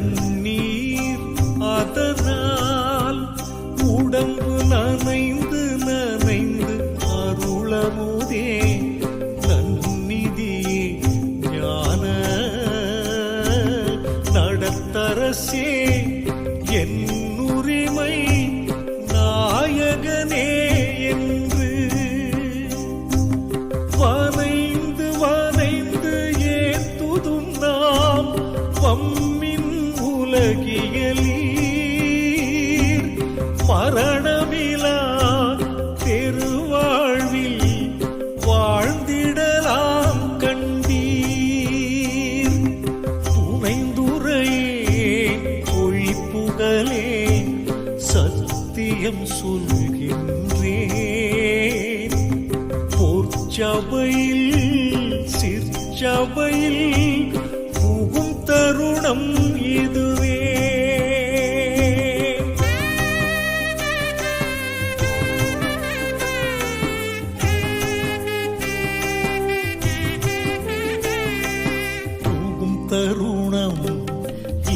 கண்ணீர் அதனால் உடம்பு நனைந்து நனைந்து அருளமுதே நன்னிதியே ஞான நடத்தரசே. உலகியலீர். மரணமிலா பெருவாழ்வில் வாழ்ந்திடலாம் கண்டீர். துணைந்துரையே பொழிப்புகளே சத்தியம் சொல்கின்றேன். போர்ச்சபையில் சிற்சபையில் புகும் தருணம் இது. தருணம்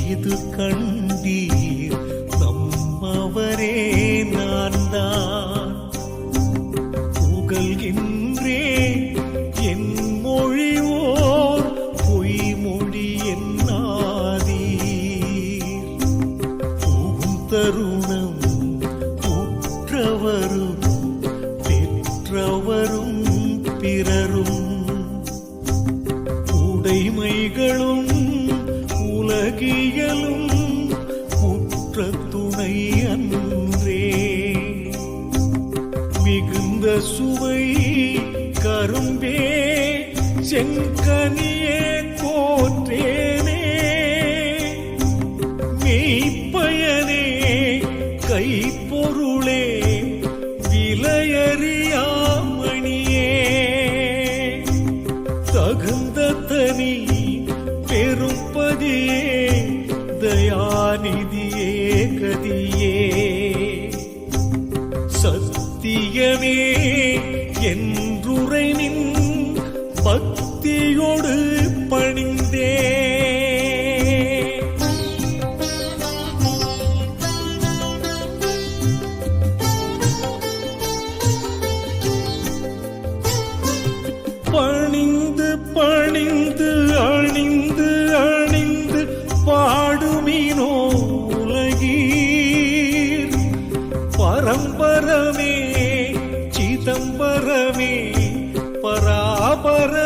இது கண்டீர். நம்மவரே நான் தான் புகழ்கின்றே. என் மொழிவோர் பொய்மொழி என்னாதீர் புகும் தருணம் உற்றவரும் இமைகளும் உலகியலும் குற்ற துணை அன்றே. மிகுந்த சுவை கரும்பே செங்கனியே போற்றேனே. மெய்ப்பயனே கைப்பொருளே விலையறியாமணியே. தகுந்த தனி பெரும்பதியே தயாநிதியே கதியே. சத்தியமே என்றுரை நின் பக்தியோடு பணிந்தே. பணிந்து அணிந்து அணிந்து பாடுமினோ உலகீர். பரம்பரமே சிதம்பரமே பராபரமே